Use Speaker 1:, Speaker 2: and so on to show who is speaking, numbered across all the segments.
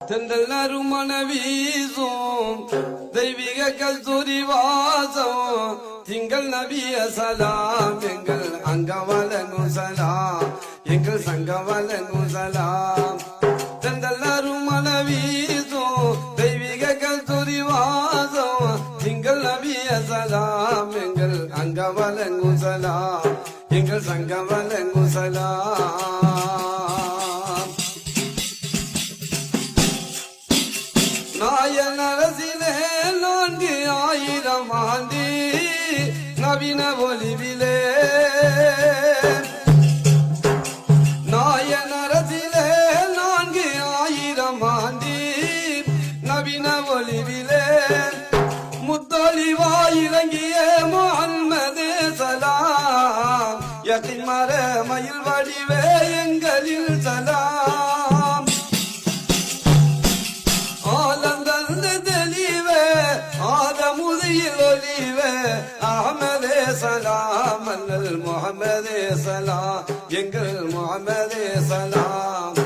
Speaker 1: தென்றல் நறுமண வீசும் தெய்வீக கஸ்தூரி வாசம் திங்கள் நபிய சலாம் எங்கள் அங்கவலங்கும் சலாம் எங்கள் சங்கவலங்கும் சலாம். தென்றல் நறுமண வீசும் தெய்வீக கஸ்தூரி வாசம் திங்கள் நபிய சலாம் எங்கள் அங்கவலங்கும் சலாம் எங்கள் சங்கவலங்கும் சலாம். நவீன ஒளிவிலே. நாயன் அரசிலே நான்கு ஆயிரம் ஆண்டி நவீன ஒளிவிலே முத்தொழிவாயிறங்கிய முகம்மது சலாம். யத்திமர மயில் வடிவே எங்களில் அகமதே சலாம் மன்னல் முகமதே சலாம் எங்கள் முகமதே சலாம்.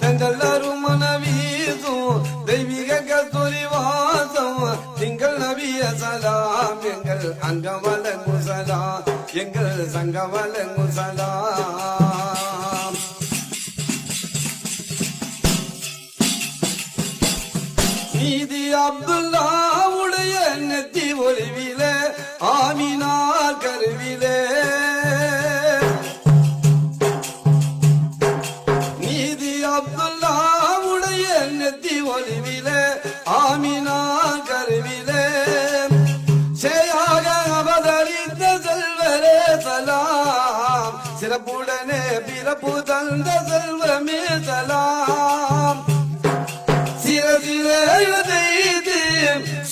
Speaker 1: தென்றல் அருமன தெய்வீக கஸ்தூரி வாசம் திங்கள் நபிய சலாம் எங்கள் அங்கமல சலாம் எங்கள் சங்கமல சலாம். நீதி அப்துல்லா அப்துல்லாவுடைய நெத்தி ஒளிவிலே ஆமினா கருவிலே. சேயாக அவதரித்த செல்வரே சலாம். சிறப்புடனே பிறப்பு தந்த செல்வமே சலாம். சிறசிலையுதைத்து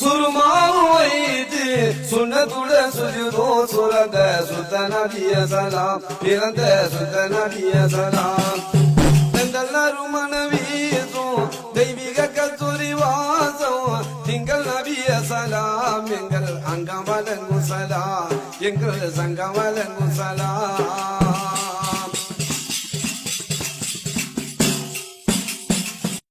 Speaker 1: சுருமாவும் வைத்து சுண்ணத்துட சுஜுதோ சுரந்த சுத்த நபிய சலாம். பிறந்த சுத்த நபிய சலாம். நறுமண வீசும் தெய்வீக கல்லூரி வாசம் திங்கள் நபிய சலாம் எங்கள் அங்கம் வழங்கும் சலாம் எங்கள் சங்கம் வழங்கும் சலாம்.